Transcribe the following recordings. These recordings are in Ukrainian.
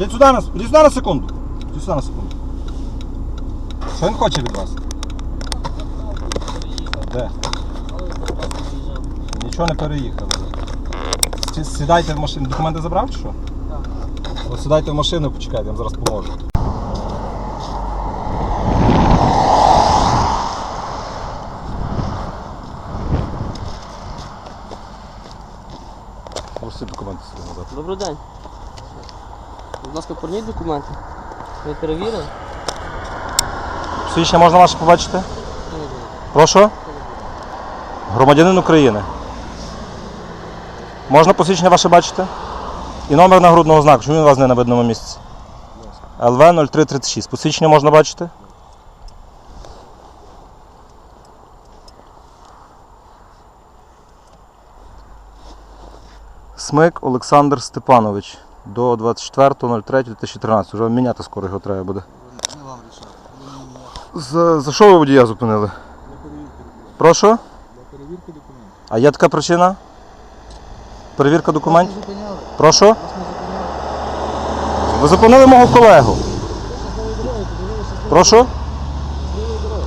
Йдіть сюди, на, йдіть сюди на секунду. Йдіть сюди на секунду. Що він хоче від вас? Де? Нічого не переїхали. Чи сідайте в машину. Документи забрав чи що? Так. Сідайте в машину, почекайте, я вам зараз поможу. Можете документи собі назад. Добрий день. Будь ласка, порніть документи. Ви перевірили? Свідчення можна ваше побачити? Прошу? Громадянин України. Можна посвідчення ваше бачити? І номер нагрудного знаку, чому він у вас не на видному місці? ЛВ 0336. Посвідчення можна бачити? Смик Олександр Степанович до 24.03.2013. Вже міняти скоро його треба буде. Не вам рішати. За, що ви водія зупинили? Прошу? А є така причина? Перевірка документів? Прошу? Ви зупинили мого колегу. Прошу?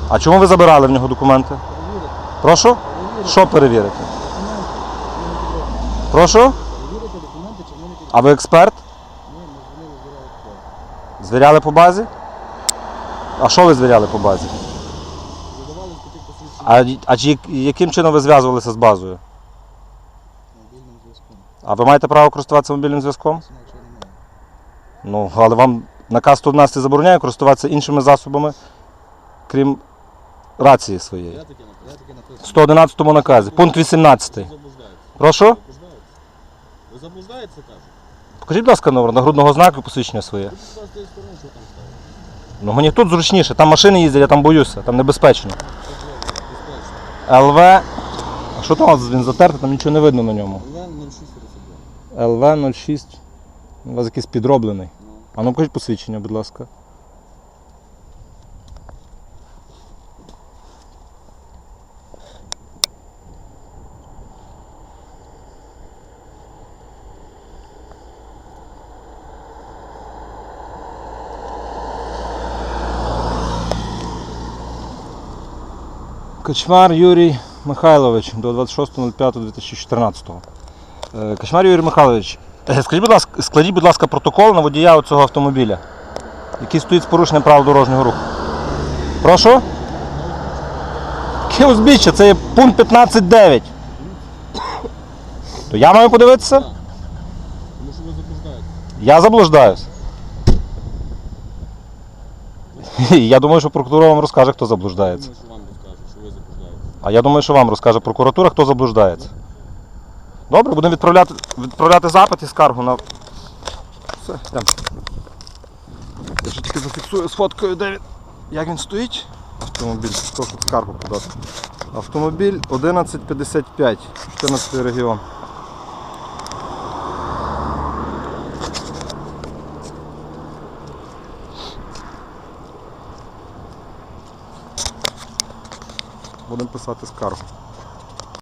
А чому ви забирали в нього документи? Перевірити. Прошу? Що перевірити? документи. Прошу? Перевірити документи, чи вони підробні. А ви експерт? Ні, ми дзвонили з дороги. Звіряли по базі? А що ви звіряли по базі? Видавали такі посвідчення А, а чи- яким чином ви зв'язувалися з базою? мобільним зв'язком. А ви маєте право користуватися мобільним зв'язком? Немає. Ну, але вам наказ 111 забороняє користуватися іншими засобами, крім рації своєї. Я таке написав. Я таке написав. В 111 наказі, пункт 18. Ви. Прошу? Ви заблуждаєтеся, кажуть? Покажіть, будь ласка, номер нагрудного знаку і посвідчення своє. Ви з тієї сторони, що там ставили. Ну мені тут зручніше, там машини їздять, я там боюся, там небезпечно. ЛВ. А що там він затертий, там нічого не видно на ньому. ЛВ 0642. ЛВ 06. У вас якийсь підроблений. Ну. А ну покажіть посвідчення, будь ласка. Качмар Юрій Михайлович до 26.05.2014. Е, Качмар Юрій Михайлович, е, скажіть, будь ласка, складіть, будь ласка, протокол на водія цього автомобіля, який стоїть з порушенням правил дорожнього руху. Прошу? Яке узбіччя? Це є пункт 15.9. То я маю подивитися? Тому що ви заблуждаєтеся. Я заблуждаюсь. Я думаю, що прокуратура вам розкаже, хто заблуждається. Думаю, що вам розкажуть, що ви заблуждаєтеся. А я думаю, що вам розкаже прокуратура, хто заблуждається. Добре, будемо відправляти, відправляти запит і скаргу на. Все, йдемо. Я ще тільки зафіксую з фоткою, де він. Як він стоїть? Автомобіль, хто скаргу подати. Автомобіль 1155, 14 регіон. Будемо писати скаргу.